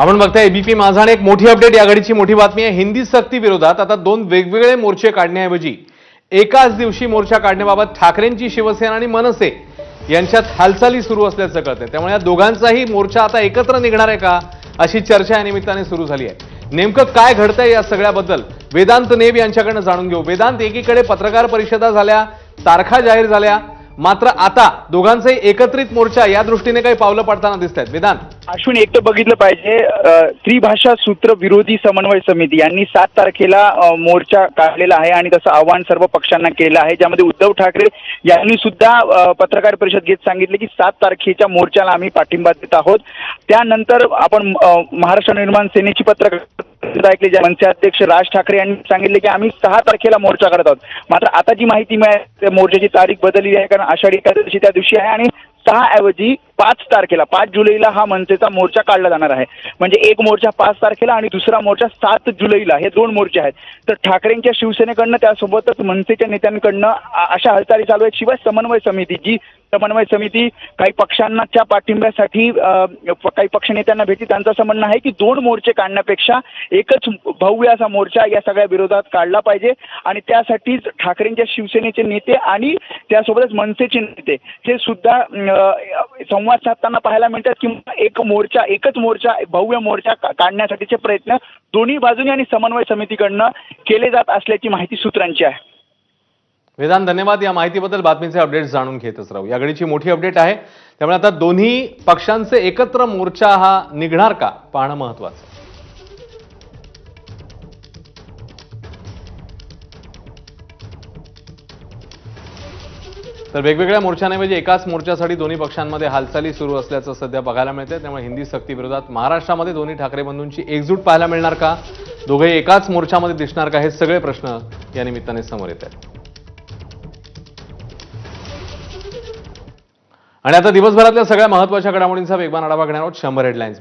आपण बघताय एबीपी माझा आणि एक मोठी अपडेट या घडीची मोठी बातमी आहे. हिंदी सक्ती विरोधात आता दोन वेगवेगळे मोर्चे काढण्याऐवजी एकाच दिवशी मोर्चा काढण्याबाबत ठाकरेंची शिवसेना आणि मनसे यांच्यात हालचाली सुरू असल्याचं कळतंय. त्यामुळे या दोघांचाही मोर्चा आता एकत्र निघणार आहे का अशी चर्चा या निमित्ताने सुरू झाली आहे. नेमकं काय घडतंय या सगळ्याबद्दल वेदांत नेब यांच्याकडनं जाणून घेऊ. वेदांत एकीकडे पत्रकार परिषदा झाल्या तारखा जाहीर झाल्या मात्र आता दोघांचाही एकत्रित मोर्चा या दृष्टीने काही पावलं पडताना दिसत आहेत वेदांत अश्विन एक तर बघितलं पाहिजे त्रिभाषा सूत्र विरोधी समन्वय समिती यांनी सात तारखेला मोर्चा काढलेला आहे आणि तसं आव्हान सर्व पक्षांना केलं आहे. ज्यामध्ये उद्धव ठाकरे यांनी सुद्धा पत्रकार परिषद घेत सांगितले की सात तारखेच्या मोर्चाला आम्ही पाठिंबा देत आहोत. त्यानंतर आपण महाराष्ट्र निर्माण सेनेची पत्रकार ऐकली ज्या मनसे अध्यक्ष राज ठाकरे यांनी सांगितले की आम्ही सहा तारखेला मोर्चा करत आहोत. मात्र आता जी माहिती मिळाली मोर्चाची तारीख बदलली आहे कारण आषाढी एकादशी त्या दिवशी आहे आणि सहा ऐवजी पाच तारखेला पाच जुलैला हा मनसेचा मोर्चा काढला जाणार आहे. म्हणजे एक मोर्चा पाच तारखेला आणि दुसरा मोर्चा सात जुलैला हे दोन मोर्चे आहेत. तर ठाकरेंच्या शिवसेनेकडनं त्यासोबतच मनसेच्या नेत्यांकडनं अशा हालचाली चालू आहेत. शिवाय समन्वय समिती जी समन्वय समिती काही पक्षांच्या पाठिंब्यासाठी प- काही पक्षनेत्यांना भेटी त्यांचं असं म्हणणं आहे की दोन मोर्चे काढण्यापेक्षा एकच भव्य असा मोर्चा या सगळ्या विरोधात काढला पाहिजे. आणि त्यासाठीच ठाकरेंच्या शिवसेनेचे नेते आणि त्यासोबतच मनसेचे नेते हे सुद्धा संवाद साधताना पाहायला मिळतात किंवा एक मोर्चा एकच मोर्चा भव्य मोर्चा का- काढण्यासाठीचे प्रयत्न दोन्ही बाजूने आणि समन्वय समितीकडनं केले जात असल्याची माहिती सूत्रांची आहे. वेदांत धन्यवाद. या माहितीबद्दल बातमीचे अपडेट्स जाणून घेतच राहू. या घडीची मोठी अपडेट आहे. त्यामुळे आता दोन्ही पक्षांचे एकत्र मोर्चा हा निघणार का? पाहणं महत्वाचं. तर वेगवेगळ्या मोर्चांऐवजी म्हणजे एकाच मोर्चासाठी दोन्ही पक्षांमध्ये हालचाली सुरू असल्याचं सध्या बघायला मिळतंय. त्यामुळे हिंदी सक्तीविरोधात महाराष्ट्रामध्ये दोन्ही ठाकरे बंधूंची एकजूट पाहायला मिळणार का? दोघे एकाच मोर्चामध्ये दिसणार का? हे सगळे प्रश्न या निमित्ताने समोर येत आहेत. आणि आता दिवसभरातल्या सगळ्या महत्त्वाच्या घडामोडींचा वेगवान आढावा घेणार आहोत शंभर हेडलाईन्स